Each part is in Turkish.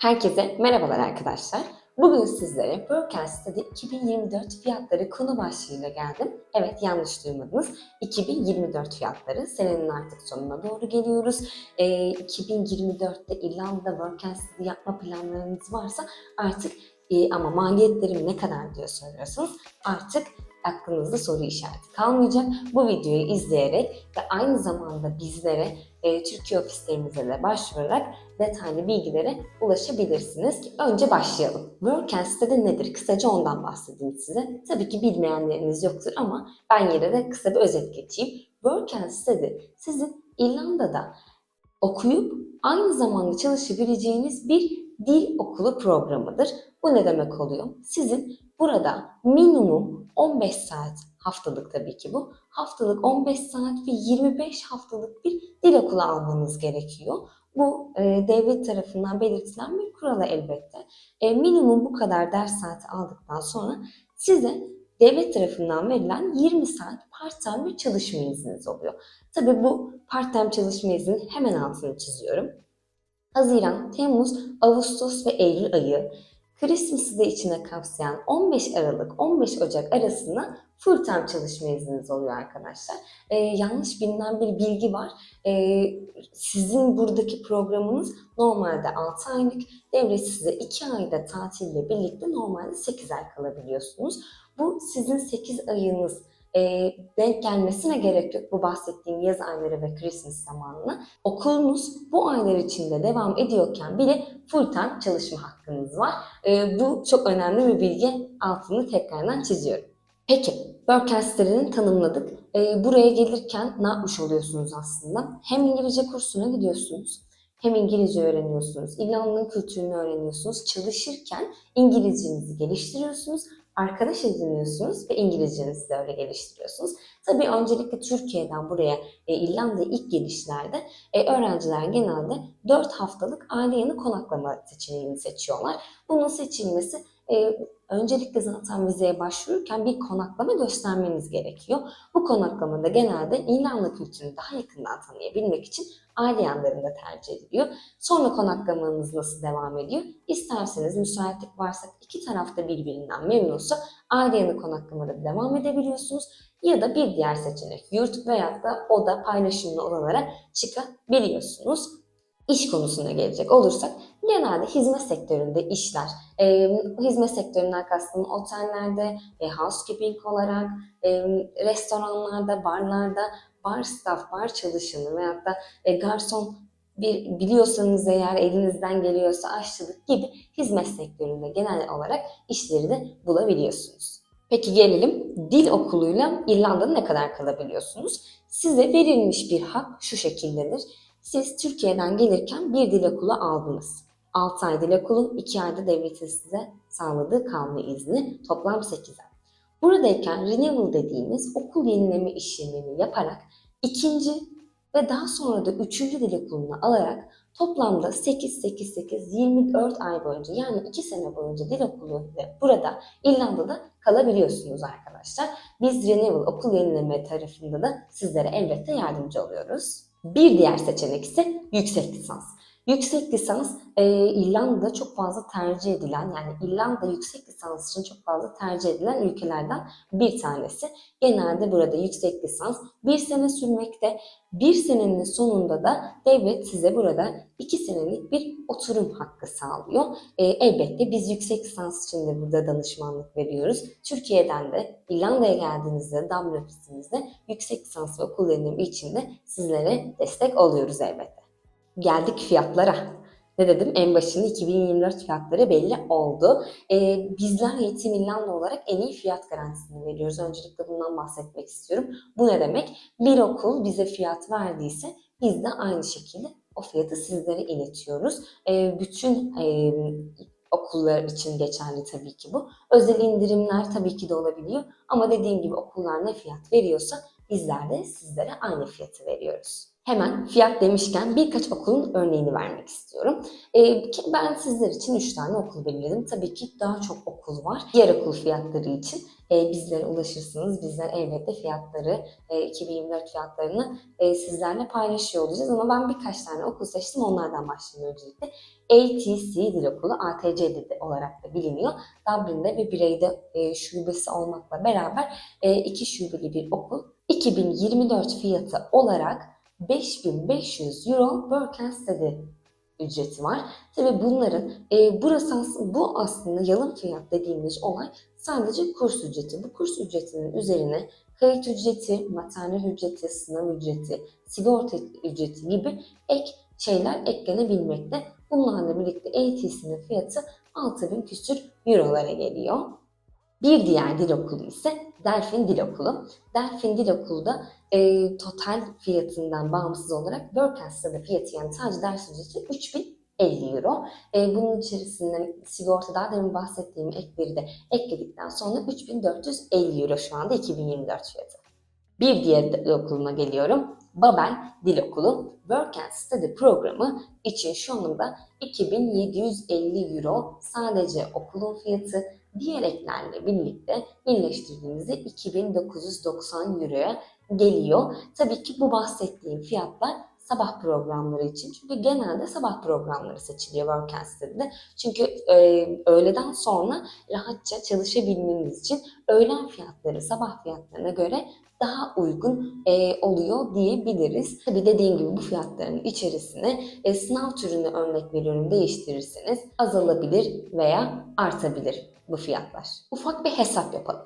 Herkese merhabalar arkadaşlar. Bugün sizlere and Study 2024 fiyatları konu başlığıyla geldim. Evet yanlış duymadınız. 2024 fiyatları. Senenin artık sonuna doğru geliyoruz. Ee, 2024'te İrlanda'da and Study yapma planlarınız varsa artık e, ama maliyetlerim ne kadar diye soruyorsanız artık aklınızda soru işareti kalmayacak. Bu videoyu izleyerek ve aynı zamanda bizlere e, Türkiye ofislerimize de başvurarak detaylı bilgilere ulaşabilirsiniz. Önce başlayalım. Work and Study nedir? Kısaca ondan bahsedeyim size. Tabii ki bilmeyenleriniz yoktur ama ben yine de kısa bir özet geçeyim. Work and Study sizin İrlanda'da okuyup aynı zamanda çalışabileceğiniz bir dil okulu programıdır. Bu ne demek oluyor? Sizin burada minimum 15 saat haftalık tabii ki bu. Haftalık 15 saat ve 25 haftalık bir dil okulu almanız gerekiyor. Bu e, devlet tarafından belirtilen bir kurala elbette. E, minimum bu kadar ders saati aldıktan sonra size devlet tarafından verilen 20 saat part-time bir çalışma izniniz oluyor. Tabii bu part-time çalışma izninin hemen altını çiziyorum. Haziran, Temmuz, Ağustos ve Eylül ayı Christmas'ı da içine kapsayan 15 Aralık 15 Ocak arasında full time çalışma izniniz oluyor arkadaşlar. Ee, yanlış bilinen bir bilgi var. Ee, sizin buradaki programınız normalde 6 aylık, devlet size 2 ayda tatille birlikte normalde 8 ay kalabiliyorsunuz. Bu sizin 8 ayınız e, denk gelmesine gerek yok bu bahsettiğim yaz ayları ve Christmas zamanına. Okulunuz bu aylar içinde devam ediyorken bile full time çalışma hakkınız var. E, bu çok önemli bir bilgi. Altını tekrardan çiziyorum. Peki, Work tanımladık. E, buraya gelirken ne yapmış oluyorsunuz aslında? Hem İngilizce kursuna gidiyorsunuz, hem İngilizce öğreniyorsunuz, İrlanda'nın kültürünü öğreniyorsunuz. Çalışırken İngilizcenizi geliştiriyorsunuz arkadaş ediniyorsunuz ve İngilizcenizi de öyle geliştiriyorsunuz. Tabii öncelikle Türkiye'den buraya e, İrlanda'ya ilk gelişlerde e, öğrenciler genelde 4 haftalık aile yanı konaklama seçeneğini seçiyorlar. Bunun seçilmesi e, öncelikle zaten vizeye başvururken bir konaklama göstermeniz gerekiyor. Bu konaklamada genelde İrlanda kültürünü daha yakından tanıyabilmek için aile yanlarında tercih ediliyor. Sonra konaklamanız nasıl devam ediyor? İsterseniz müsaitlik varsa iki tarafta birbirinden memnunsa aile yanı konaklamada devam edebiliyorsunuz. Ya da bir diğer seçenek yurt veyahut da oda paylaşımlı odalara çıkabiliyorsunuz. İş konusuna gelecek olursak genelde hizmet sektöründe işler, e, hizmet sektöründen kastım otellerde, e, housekeeping olarak, e, restoranlarda, barlarda, bar staff, bar çalışanı veyahut da e, garson bir biliyorsanız eğer elinizden geliyorsa aşçılık gibi hizmet sektöründe genel olarak işleri de bulabiliyorsunuz. Peki gelelim dil okuluyla İrlanda'da ne kadar kalabiliyorsunuz? Size verilmiş bir hak şu şekildedir. Siz Türkiye'den gelirken bir dil okulu aldınız. 6 ay dil okulu, 2 ayda devletin size sağladığı kalma izni, toplam 8 ay. Buradayken renewal dediğimiz okul yenileme işlemini yaparak ikinci ve daha sonra da üçüncü dil okulunu alarak toplamda 8, 8, 8, 24 ay boyunca yani 2 sene boyunca dil okulu ve burada İrlanda'da kalabiliyorsunuz arkadaşlar. Biz renewal okul yenileme tarafında da sizlere elbette yardımcı oluyoruz. Bir diğer seçenek ise yüksek lisans. Yüksek lisans e, İrlanda'da çok fazla tercih edilen yani İrlanda yüksek lisans için çok fazla tercih edilen ülkelerden bir tanesi. Genelde burada yüksek lisans bir sene sürmekte. Bir senenin sonunda da devlet size burada iki senelik bir oturum hakkı sağlıyor. E, elbette biz yüksek lisans için de burada danışmanlık veriyoruz. Türkiye'den de İrlanda'ya geldiğinizde Dublin ofisimizde yüksek lisans ve okul için de sizlere destek oluyoruz elbette. Geldik fiyatlara. Ne dedim? En başında 2024 fiyatları belli oldu. Ee, bizler Eğitim İrlanda olarak en iyi fiyat garantisini veriyoruz. Öncelikle bundan bahsetmek istiyorum. Bu ne demek? Bir okul bize fiyat verdiyse biz de aynı şekilde o fiyatı sizlere iletiyoruz. Ee, bütün e, okullar için geçerli tabii ki bu. Özel indirimler tabii ki de olabiliyor. Ama dediğim gibi okullar ne fiyat veriyorsa bizler de sizlere aynı fiyatı veriyoruz. Hemen fiyat demişken birkaç okulun örneğini vermek istiyorum. Ee, ben sizler için 3 tane okul belirledim. Tabii ki daha çok okul var. Diğer okul fiyatları için e, bizlere ulaşırsınız. Bizler elbette fiyatları, e, 2024 fiyatlarını e, sizlerle paylaşıyor olacağız. Ama ben birkaç tane okul seçtim. Onlardan başlayayım öncelikle. ATC Dil Okulu, ATC Dil olarak da biliniyor. Dublin'de ve bireyde e, şubesi olmakla beraber e, iki şubeli bir okul. 2024 fiyatı olarak 5500 euro and study ücreti var. Tabii bunların e, burası bu aslında yalın fiyat dediğimiz olay sadece kurs ücreti. Bu kurs ücretinin üzerine kayıt ücreti, materyal ücreti, sınav ücreti, sigorta ücreti gibi ek şeyler eklenebilmekte. Bunlarla birlikte ATC'nin fiyatı 6000 küsür eurolara geliyor. Bir diğer dil okulu ise Delfin Dil Okulu. Delfin Dil Okulu da e, total fiyatından bağımsız olarak Work fiyatı yani sadece ders ücreti 3050 euro. E, bunun içerisinde sigorta daha demin bahsettiğim ekleri de ekledikten sonra 3450 euro şu anda 2024 fiyatı. Bir diğer dil okuluna geliyorum. Babel Dil Okulu Work and Study programı için şu anda 2750 euro sadece okulun fiyatı diğer eklerle birlikte birleştirdiğimizde 2990 euroya geliyor. Tabii ki bu bahsettiğim fiyatlar sabah programları için. Çünkü genelde sabah programları seçiliyor Work Study'de. Çünkü e, öğleden sonra rahatça çalışabilmeniz için öğlen fiyatları sabah fiyatlarına göre daha uygun e, oluyor diyebiliriz. Tabii dediğim gibi bu fiyatların içerisine e, sınav türünü örnek veriyorum değiştirirseniz azalabilir veya artabilir bu fiyatlar. Ufak bir hesap yapalım.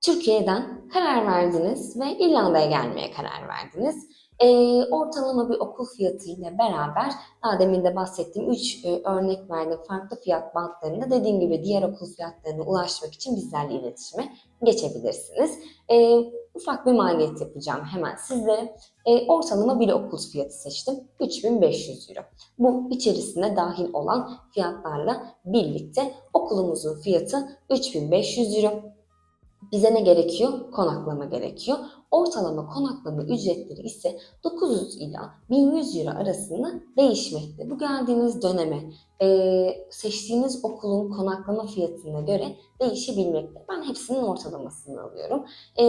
Türkiye'den karar verdiniz ve İrlanda'ya gelmeye karar verdiniz. E, ortalama bir okul fiyatı ile beraber daha demin de bahsettiğim 3 e, örnek verdiğim farklı fiyat bantlarında dediğim gibi diğer okul fiyatlarına ulaşmak için bizlerle iletişime geçebilirsiniz. E, ufak bir maliyet yapacağım hemen sizlere. E, ortalama bir okul fiyatı seçtim. 3500 euro. Bu içerisine dahil olan fiyatlarla birlikte okulumuzun fiyatı 3500 euro. Bize ne gerekiyor? Konaklama gerekiyor. Ortalama konaklama ücretleri ise 900 ila 1100 euro arasında değişmekte. Bu geldiğiniz döneme e, seçtiğiniz okulun konaklama fiyatına göre değişebilmekte. Ben hepsinin ortalamasını alıyorum. E,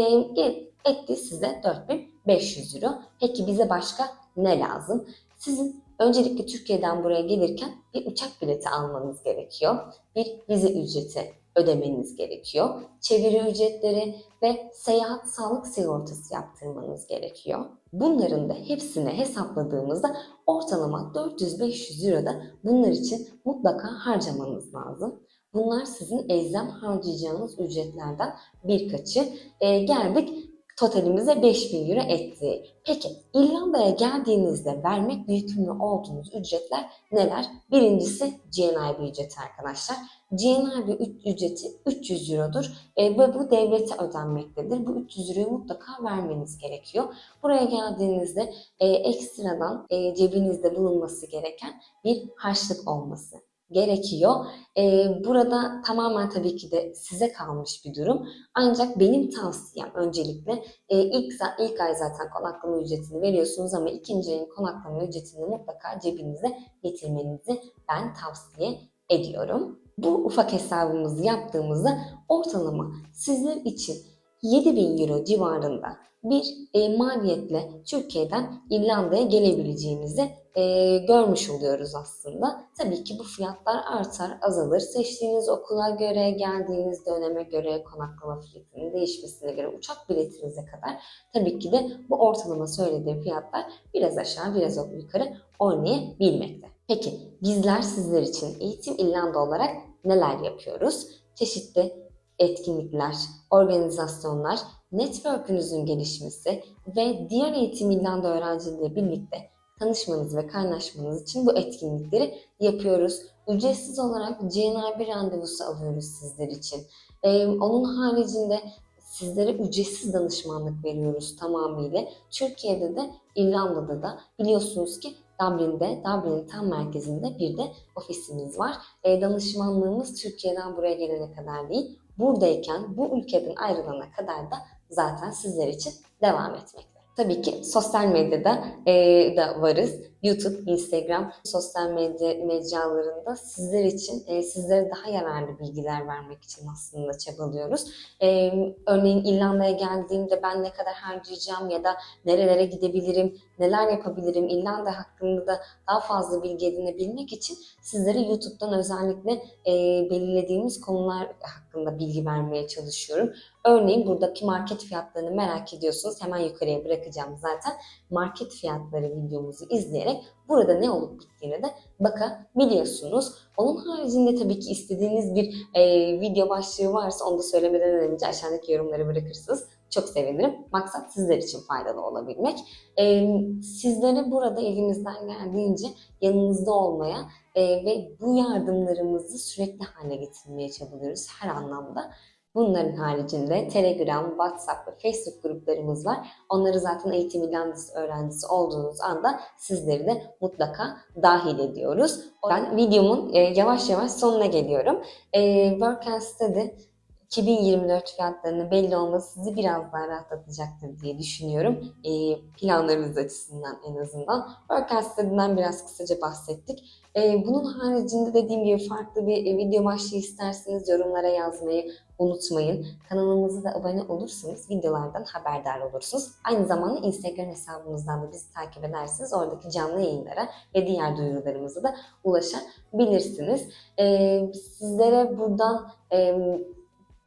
etti size 4500 euro. Peki bize başka ne lazım? Sizin öncelikle Türkiye'den buraya gelirken bir uçak bileti almanız gerekiyor. Bir vize ücreti ödemeniz gerekiyor. Çeviri ücretleri ve seyahat sağlık sigortası yaptırmanız gerekiyor. Bunların da hepsini hesapladığımızda ortalama 400-500 euro da bunlar için mutlaka harcamanız lazım. Bunlar sizin elzem harcayacağınız ücretlerden birkaçı. E, geldik totalimize 5000 euro etti. Peki İrlanda'ya geldiğinizde vermek yükümlü olduğunuz ücretler neler? Birincisi GNIB ücreti arkadaşlar. GNIB ücreti 300 Euro'dur e, ve bu devlete ödenmektedir. Bu 300 Euro'yu mutlaka vermeniz gerekiyor. Buraya geldiğinizde e, ekstradan e, cebinizde bulunması gereken bir harçlık olması gerekiyor. Ee, burada tamamen tabii ki de size kalmış bir durum. Ancak benim tavsiyem öncelikle e, ilk, ilk ay zaten konaklama ücretini veriyorsunuz ama ikinci ayın konaklama ücretini mutlaka cebinize getirmenizi ben tavsiye ediyorum. Bu ufak hesabımızı yaptığımızda ortalama sizler için 7000 euro civarında bir e, maliyetle Türkiye'den İrlanda'ya gelebileceğimizi e, görmüş oluyoruz aslında. Tabii ki bu fiyatlar artar, azalır. Seçtiğiniz okula göre, geldiğiniz döneme göre, konaklama fiyatının değişmesine göre, uçak biletinize kadar tabii ki de bu ortalama söylediğim fiyatlar biraz aşağı, biraz yukarı oynayabilmekte. Peki bizler sizler için Eğitim İrlanda olarak neler yapıyoruz? Çeşitli etkinlikler, organizasyonlar, network'ünüzün gelişmesi ve diğer eğitim İrlanda öğrencileriyle birlikte tanışmanız ve kaynaşmanız için bu etkinlikleri yapıyoruz. Ücretsiz olarak GNR1 randevusu alıyoruz sizler için. Ee, onun haricinde sizlere ücretsiz danışmanlık veriyoruz tamamıyla. Türkiye'de de İrlanda'da da biliyorsunuz ki Dublin'de, Dublin'in tam merkezinde bir de ofisimiz var. E, danışmanlığımız Türkiye'den buraya gelene kadar değil, buradayken bu ülkeden ayrılana kadar da zaten sizler için devam etmekte. Tabii ki sosyal medyada e, da varız. YouTube, Instagram, sosyal medya mecralarında sizler için, e, sizlere daha yararlı bilgiler vermek için aslında çabalıyoruz. E, örneğin İrlanda'ya geldiğimde ben ne kadar harcayacağım ya da nerelere gidebilirim, neler yapabilirim, İrlanda hakkında da daha fazla bilgi edinebilmek için sizlere YouTube'dan özellikle e, belirlediğimiz konular hakkında bilgi vermeye çalışıyorum. Örneğin buradaki market fiyatlarını merak ediyorsunuz. Hemen yukarıya bırakacağım zaten. Market fiyatları videomuzu izleyerek burada ne olup bittiğine de bakabiliyorsunuz. Onun haricinde tabii ki istediğiniz bir e, video başlığı varsa onu da söylemeden önce aşağıdaki yorumları bırakırsınız. Çok sevinirim. Maksat sizler için faydalı olabilmek. E, sizlere burada elimizden geldiğince yanınızda olmaya e, ve bu yardımlarımızı sürekli hale getirmeye çabalıyoruz her anlamda. Bunların haricinde Telegram, WhatsApp ve Facebook gruplarımız var. Onları zaten eğitim İrlandası öğrencisi olduğunuz anda sizleri de mutlaka dahil ediyoruz. Ben videomun e, yavaş yavaş sonuna geliyorum. E, Work and Study 2024 fiyatlarının belli olması sizi biraz daha rahatlatacaktır diye düşünüyorum. E, planlarınız açısından en azından. Work and Study'den biraz kısaca bahsettik. E, bunun haricinde dediğim gibi farklı bir e, video başlığı isterseniz yorumlara yazmayı unutmayın. Kanalımıza da abone olursanız videolardan haberdar olursunuz. Aynı zamanda Instagram hesabımızdan da bizi takip edersiniz. Oradaki canlı yayınlara ve diğer duyurularımıza da ulaşabilirsiniz. Ee, sizlere buradan e,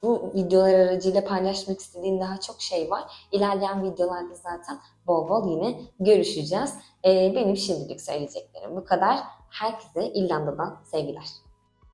bu videolar aracıyla paylaşmak istediğim daha çok şey var. İlerleyen videolarda zaten bol bol yine görüşeceğiz. Ee, benim şimdilik söyleyeceklerim bu kadar. Herkese İrlanda'dan sevgiler.